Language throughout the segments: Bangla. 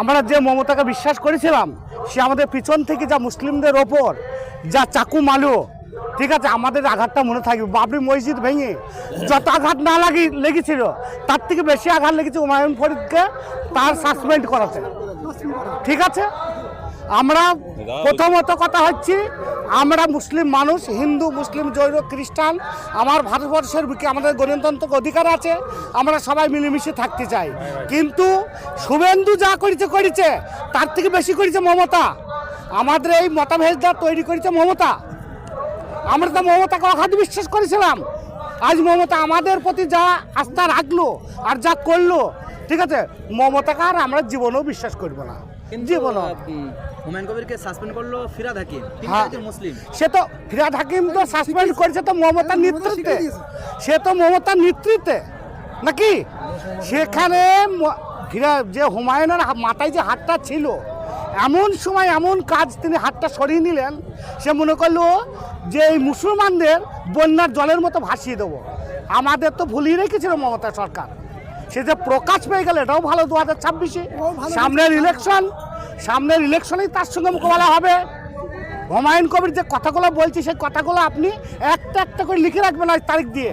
আমরা যে মমতাকে বিশ্বাস করেছিলাম, সে আমাদের পিছন থেকে যা মুসলিমদের ওপর যা চাকু মালো ঠিক আছে, আমাদের আঘাতটা মনে থাকবে। বাবরি মসজিদ ভেঙে যত আঘাত না লাগি লেগেছিল, তার থেকে বেশি আঘাত লেগেছে হুমায়ুন ফরিদকে, তার সাসপেন্ড করাতে। ঠিক আছে? আমরা প্রথমত কথা হচ্ছে আমরা মুসলিম মানুষ হিন্দু মুসলিম জৈন খ্রিস্টান আমার ভারতবর্ষের বুকে আমাদের গণতন্ত্র অধিকার আছে আমরা সবাই মিলেমিশে থাকতে চাই। কিন্তু শুভেন্দু যা করেছে করেছে তার থেকে বেশি করেছে মমতা। আমাদের এই মতাভেদটা তৈরি করেছে মমতা। আমরা তো মমতাকে অগাধ বিশ্বাস করেছিলাম। আজ মমতা আমাদের প্রতি যা আস্থা রাখল আর যা করল ঠিক আছে মমতাকে আর আমরা জীবনেও বিশ্বাস করব না। জীবনও। হুমায়ুন কবিরকে সাসপেন্ড করল ফিরাদ হাকিম হ্যাঁ। মুসলিম। সে তো ফিরাদ হাকিম তো সাসপেন্ড করেছে তো মমতার নেতৃত্বে। সে তো মমতার নেতৃত্বে। নাকি? সেখানে ফিরা- যে হুমায়ুনের মাথায় যে হাতটা ছিল এমন সময় এমন কাজ তিনি হাতটা সরিয়ে নিলেন সে মনে করল যে এই মুসলমানদের বন্যার জলের মতো ভাসিয়ে দেবো। আমাদের তো ভুলিয়ে রেখেছিল মমতা সরকার। সে যে প্রকাশ পেয়ে গেল এটাও ভালো দু হাজার ছাব্বিশে। সামনের ইলেকশন সামনের ইলেকশনেই তার সঙ্গে মোকাবেলা হবে। হুমায়ুন কবির যে কথাগুলো বলছি সেই কথাগুলো আপনি একটা একটা করে লিখে রাখবেন আজ তারিখ দিয়ে।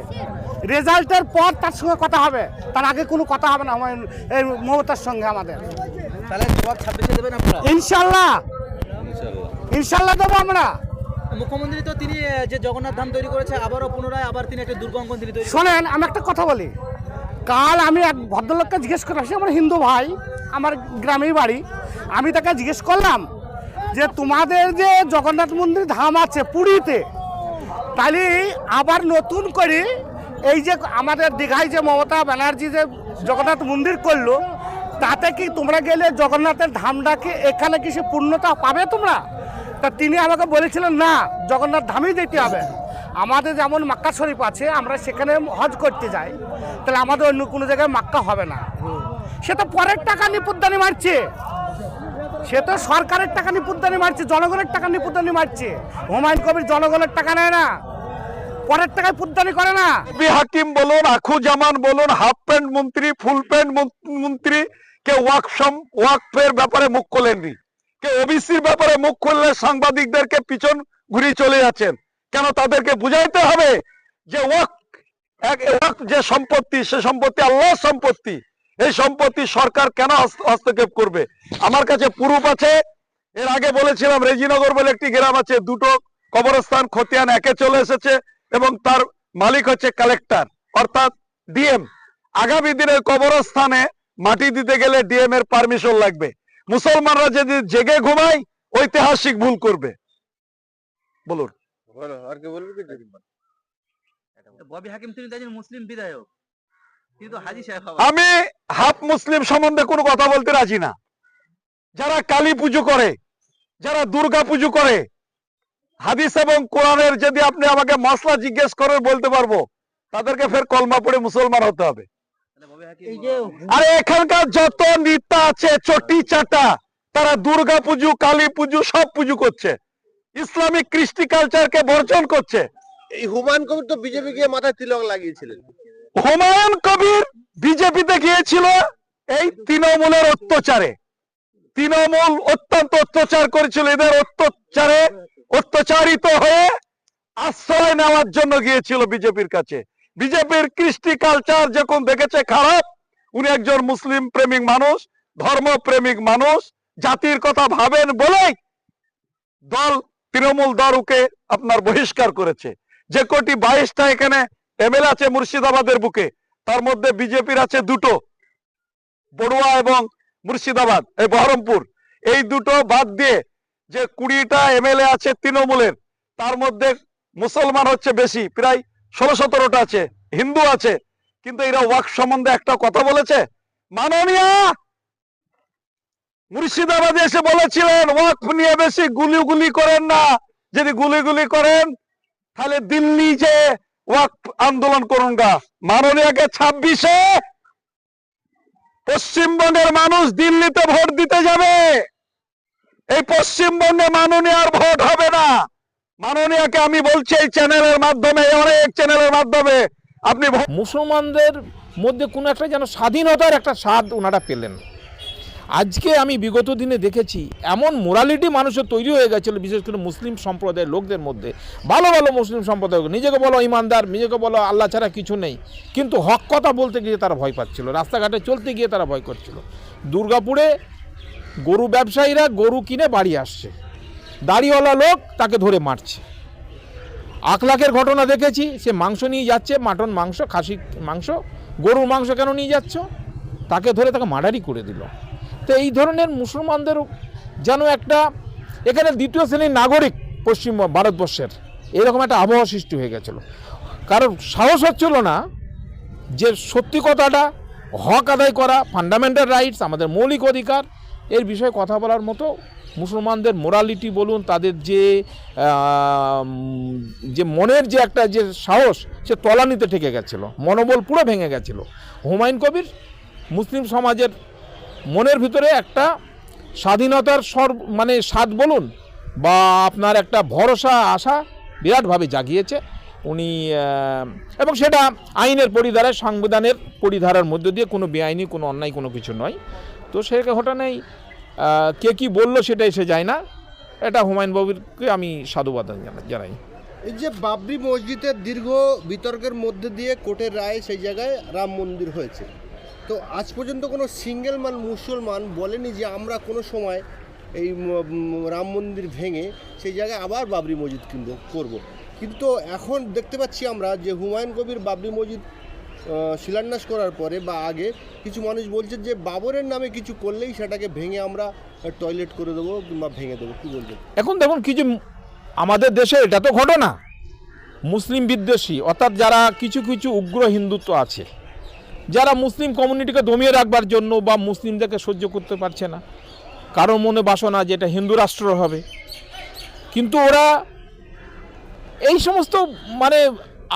রেজাল্টের পর তার সঙ্গে কথা হবে। তার আগে কোনো কথা হবে না হুমায়ুন এই মমতার সঙ্গে আমাদের। তাহলে জবাব ছাব্বিশে দেবেন আপনারা? ইনশাল্লাহ। ইনশাল্লাহ। দেবো আমরা। মুখ্যমন্ত্রী তো তিনি যে জগন্নাথ ধাম তৈরি করেছে আবারও পুনরায় আবার তিনি একটা দুর্গ অঙ্কন তিনি তৈরি শোনেন আমি একটা কথা বলি। কাল আমি এক ভদ্রলোককে জিজ্ঞেস করে আসি আমার হিন্দু ভাই আমার গ্রামেই বাড়ি। আমি তাকে জিজ্ঞেস করলাম যে তোমাদের যে জগন্নাথ মন্দির ধাম আছে পুরীতে, তাহলে আবার নতুন করে এই যে আমাদের দীঘায় যে মমতা ব্যানার্জি যে জগন্নাথ মন্দির করল, তাতে কি তোমরা গেলে জগন্নাথের ধামটাকে এখানে কি সে পূর্ণতা পাবে তোমরা? তা তিনি আমাকে বলেছিলেন, না, জগন্নাথ ধামই যেতে হবে। আমাদের যেমন মাক্কা শরীফ আছে, আমরা সেখানে হজ করতে যাই। তাহলে আমাদের অন্য কোনো জায়গায় মাক্কা হবে না। সে তো পরের টাকা নিপুদ্দানি মারছে। সে তো সরকারের টাকা নিপুদ্দানি মারছে, জনগণের টাকা নিপুদ্দানি মারছে। হুমায়ুন কবির জনগণের টাকা নেয় না। পরের টাকায় পুদ্দানি করে না। হাকিম বলুন আখু জামান বলুন, হাফ প্যান্ট মন্ত্রী, ফুল প্যান্ট মন্ত্রী, কে ওয়াকফম ওয়াকফের ব্যাপারে মুখ খোলেননি। কে ওবিসির ব্যাপারে মুখ খুললে সাংবাদিকদেরকে পিছন ঘুরিয়ে চলে যাচ্ছেন। কেন তাদেরকে বুঝাইতে হবে যে ওয়াক যে সম্পত্তি, সে সম্পত্তি আল্লাহর সম্পত্তি। এই সম্পত্তি সরকার কেন হস্তক্ষেপ করবে? আমার কাছে প্রুফ আছে। এর আগে বলেছিলাম রেজিনগর বলে একটি গ্রাম আছে দুটো কবরস্থান খতিয়ান একে চলে এসেছে এবং তার মালিক হচ্ছে কালেক্টর অর্থাৎ ডিএম। আগামী দিনে কবরস্থানে মাটি দিতে গেলে ডিএম এর পারমিশন লাগবে। মুসলমানরা যদি জেগে ঘুমায় ঐতিহাসিক ভুল করবে। বলুন। ববি হাকিম তিনি মুসলিম বিধায়ক তিনি তো হাজি সাহেব হওয়া আমি হাফ মুসলিম সম্বন্ধে কোনো কথা বলতে রাজি না। যারা কালী পুজো করে যারা দুর্গা পুজো করে হাদিস এবং কোরআনের যদি আপনি আমাকে মশলা জিজ্ঞেস করেন বলতে পারব। তাদেরকে ফের কলমা পড়ে মুসলমান হতে হবে। আরে এখানকার যত নেতা আছে চটি চাটা তারা দুর্গা পুজো কালী পুজো সব পুজো করছে। ইসলামিক কৃষ্টি কালচারকে বর্জন করছে। এই হুমায়ুন কবির তো বিজেপি গিয়ে মাথায় তিলক লাগিয়েছিলেন। হুমায়ুন কবির বিজেপিতে গিয়েছিল এই তৃণমূলের অত্যাচারে। তৃণমূল অত্যন্ত অত্যাচার করেছিল, এদের অত্যাচারে অত্যাচারিত হয়ে আশ্রয় নেওয়ার জন্য গিয়েছিল বিজেপির কাছে। বিজেপির কৃষ্টি কালচার যখন দেখেছে খারাপ, উনি একজন মুসলিম প্রেমিক মানুষ ধর্ম প্রেমিক মানুষ, জাতির কথা ভাবেন বলেই দল, তৃণমূল দল আপনার বহিষ্কার করেছে। যে কোটি বাইশটা এখানে এমএল আছে মুর্শিদাবাদের বুকে, তার মধ্যে বিজেপির আছে দুটো, বড়ুয়া এবং মুর্শিদাবাদ, এই বহরমপুর। এই দুটো বাদ দিয়ে যে কুড়িটা এমএলএ আছে তৃণমূলের, তার মধ্যে মুসলমান হচ্ছে বেশি, প্রায় ষোলো সতেরোটা আছে, হিন্দু আছে, কিন্তু এরা ওয়াক সম্বন্ধে একটা কথা বলেছে? মাননীয়! মুর্শিদাবাদে এসে বলেছিলেন, ওয়াক নিয়ে বেশি গুলি গুলি করেন না, যদি গুলি গুলি করেন, তাহলে দিল্লি যে আন্দোলন করুন গা ছাব্বিশে পশ্চিমবঙ্গের মানুষ দিল্লিতে ভোট দিতে যাবে। এই পশ্চিমবঙ্গে মাননীয় আর ভোট হবে না। মাননীয়কে আমি বলছি এই চ্যানেলের মাধ্যমে অনেক চ্যানেলের মাধ্যমে। আপনি মুসলমানদের মধ্যে কোনো একটা যেন স্বাধীনতার একটা স্বাদ ওনারা পেলেন। আজকে আমি বিগত দিনে দেখেছি এমন মোরালিটি মানুষের তৈরি হয়ে গেছিল, বিশেষ করে মুসলিম সম্প্রদায়ের লোকদের মধ্যে। ভালো ভালো মুসলিম সম্প্রদায় নিজেকে বলো ইমানদার, নিজেকে বলো আল্লাহ ছাড়া কিছু নেই। কিন্তু হক কথা বলতে গিয়ে তারা ভয় পাচ্ছিল, রাস্তাঘাটে চলতে গিয়ে তারা ভয় করছিল। দুর্গাপুরে গরু ব্যবসায়ীরা গরু কিনে বাড়ি আসছে। দাড়িওয়ালা লোক তাকে ধরে মারছে। আখলাখের ঘটনা দেখেছি, সে মাংস নিয়ে যাচ্ছে, মাটন মাংস খাসি মাংস, গরুর মাংস কেন নিয়ে যাচ্ছ? তাকে ধরে তাকে মার্ডারই করে দিল। তো এই ধরনের মুসলমানদের যেন একটা, এখানে দ্বিতীয় শ্রেণির নাগরিক পশ্চিম ভারতবর্ষের, এরকম একটা আবহাওয়া সৃষ্টি হয়ে গেছিল। কারণ সাহস হচ্ছিল না যে সত্যি কথাটা, হক আদায় করা ফান্ডামেন্টাল রাইটস আমাদের মৌলিক অধিকার, এর বিষয়ে কথা বলার মতো মুসলমানদের মোরালিটি বলুন, তাদের যে যে মনের যে একটা যে সাহস, সে তলানিতে ঠেকে গেছিল। মনোবল পুরো ভেঙে গেছিল। হুমায়ুন কবির মুসলিম সমাজের মনের ভিতরে একটা স্বাধীনতার সর মানে স্বাদ বলুন, বা আপনার একটা ভরসা, আশা বিরাটভাবে জাগিয়েছে। উনি এবং সেটা আইনের পরিধারায়, সংবিধানের পরিধারার মধ্য দিয়ে কোনো বেআইনি, কোনো অন্যায়, কোনো কিছু নয়। তো সে ঘটনায় কে কি বলল সেটা এসে যায় না। এটা হুমায়ুন বাবুরকে আমি সাধুবাদ জানা- জানাই। এই যে বাবরি মসজিদের দীর্ঘ বিতর্কের মধ্যে দিয়ে কোর্টের রায় সেই জায়গায় রাম মন্দির হয়েছে। তো আজ পর্যন্ত কোনো সিঙ্গেল মান মুসলমান বলেনি যে আমরা কোনো সময় এই রাম মন্দির ভেঙে সেই জায়গায় আবার বাবরি মসজিদ কিনবো, করব। কিন্তু এখন দেখতে পাচ্ছি আমরা যে হুমায়ুন কবির বাবরি মসজিদ শিলান্যাস করার পরে বা আগে কিছু মানুষ বলছে যে বাবরের নামে কিছু করলেই সেটাকে ভেঙে আমরা টয়লেট করে দেবো কিংবা ভেঙে দেবো, কী বলবেন এখন দেখুন কিছু আমাদের দেশে এটা তো ঘটনা মুসলিম বিদ্বেষী, অর্থাৎ যারা কিছু কিছু উগ্র হিন্দুত্ব আছে যারা মুসলিম কমিউনিটিকে দমিয়ে রাখবার জন্য বা মুসলিমদেরকে সহ্য করতে পারছে না, কারও মনে বাসনা যে এটা হিন্দু রাষ্ট্র হবে। কিন্তু ওরা এই সমস্ত মানে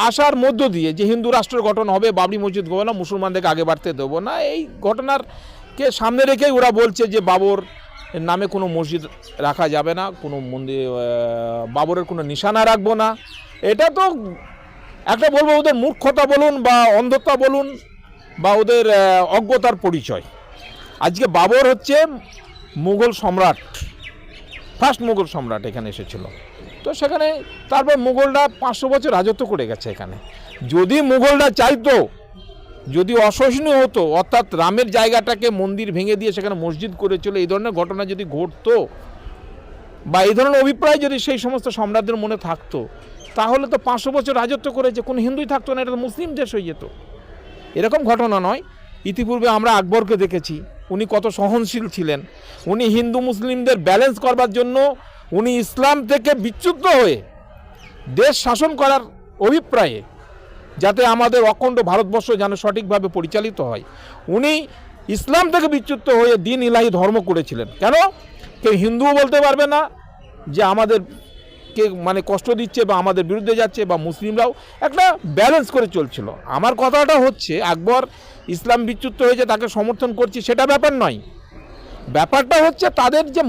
আশার মধ্য দিয়ে যে হিন্দু রাষ্ট্র গঠন হবে, বাবরি মসজিদ হবে না মুসলমানদেরকে আগে বাড়তে দেবো না, এই ঘটনার কে সামনে রেখেই ওরা বলছে যে বাবর নামে কোনো মসজিদ রাখা যাবে না, কোনো মন্দির বাবরের কোনো নিশানা রাখব না। এটা তো একটা বলব ওদের মূর্খতা বলুন বা অন্ধতা বলুন বা ওদের অজ্ঞতার পরিচয়। আজকে বাবর হচ্ছে মুঘল সম্রাট। ফার্স্ট মুঘল সম্রাট এখানে এসেছিল। তো সেখানে তারপর মুঘলরা পাঁচশো বছর রাজত্ব করে গেছে এখানে। যদি মুঘলরা চাইতো, যদি অসহনীয় হতো, অর্থাৎ রামের জায়গাটাকে মন্দির ভেঙে দিয়ে সেখানে মসজিদ করেছিল, এই ধরনের ঘটনা যদি ঘটতো, বা এই ধরনের অভিপ্রায় যদি সেই সমস্ত সম্রাটদের মনে থাকতো, তাহলে তো পাঁচশো বছর রাজত্ব করেছে কোনো হিন্দুই থাকতো না, এটা মুসলিম দেশ হয়ে যেত এরকম ঘটনা নয়। ইতিপূর্বে আমরা আকবরকে দেখেছি। উনি কত সহনশীল ছিলেন। উনি হিন্দু মুসলিমদের ব্যালেন্স করবার জন্য উনি ইসলাম থেকে বিচ্যুত হয়ে দেশ শাসন করার অভিপ্রায়ে যাতে আমাদের অখণ্ড ভারতবর্ষ যেন সঠিকভাবে পরিচালিত হয়। উনি ইসলাম থেকে বিচ্যুত হয়ে দিন ইলাহি ধর্ম করেছিলেন। কেন? কেউ হিন্দুও বলতে পারবে না যে আমাদের কে মানে কষ্ট দিচ্ছে বা আমাদের বিরুদ্ধে যাচ্ছে বা মুসলিমরাও একটা ব্যালেন্স করে চলছিল। আমার কথাটা হচ্ছে, আকবর ইসলাম বিচ্যুত হয়েছে, তাকে সমর্থন করছি, সেটা ব্যাপার নয়। ব্যাপারটা হচ্ছে তাদের যে